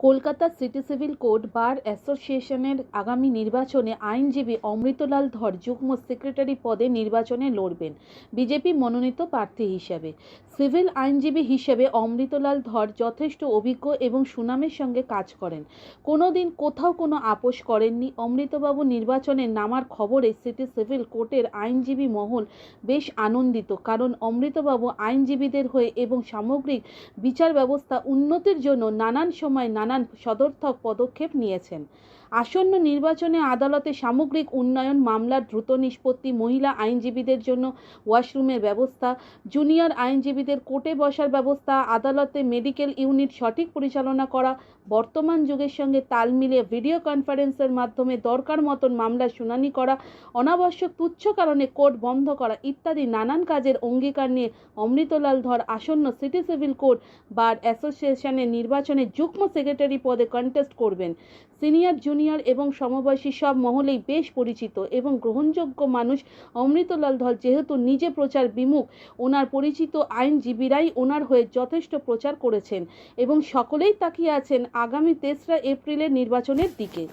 Kolkata city civil code bar অ্যাসোসিয়েশনের আগামী নির্বাচনে আইনজীবী অমৃতলাল ধর যুগ্ম সেক্রেটারি পদে নির্বাচনে লড়বেন বিজেপি মনোনীত প্রার্থী হিসাবে। সিভিল আইনজীবী হিসেবে অমৃতলাল ধর যথেষ্ট অভিজ্ঞ এবং সুনামের সঙ্গে কাজ করেন। কোনো দিন কোথাও কোনো আপোষ করেননি। অমৃতবাবু নির্বাচনে নামার খবরে সিটি সিভিল কোর্টের আইনজীবী মহল বেশ আনন্দিত কারণ অমৃতবাবু আইনজীবীদের হয়ে এবং সামগ্রিক বিচার ব্যবস্থা উন্নতির জন্য নানান সময় নানান সদর্থক পদক্ষেপ নিয়েছেন। আসন্ন নির্বাচনে আদালতে সামগ্রিক উন্নয়ন, মামলার দ্রুত নিষ্পত্তি, মহিলা আইনজীবীদের জন্য ওয়াশরুমের ব্যবস্থা, জুনিয়র আইনজীবীদের কোর্টে বসার ব্যবস্থা, আদালতে মেডিকেল ইউনিট সঠিক পরিচালনা করা, বর্তমান যুগের সঙ্গে তাল মিলিয়ে ভিডিও কনফারেন্সের মাধ্যমে দরকার মতন মামলা শুনানি করা, অনাবশ্যক তুচ্ছ কারণে কোর্ট বন্ধ করা ইত্যাদি নানান কাজের অঙ্গীকার নিয়ে অমৃতলাল ধর আসন্ন সিটি সিভিল কোর্ট বার অ্যাসোসিয়েশনের নির্বাচনে যুগ্ম সেক্রেটারি পদে কন্টেস্ট করবেন। সিনিয়র জুনিয়র এবং সমবয়সী সব মহলেই বেশ পরিচিত এবং গ্রহণযোগ্য মানুষ অমৃতলাল ধল যেহেতু নিজে প্রচার বিমুখ, ওনার পরিচিত আইনজীবীরাই ওনার হয়ে যথেষ্ট প্রচার করেছেন এবং সকলেই তাকিয়ে আছেন আগামী তেসরা এপ্রিলের নির্বাচনের দিকে।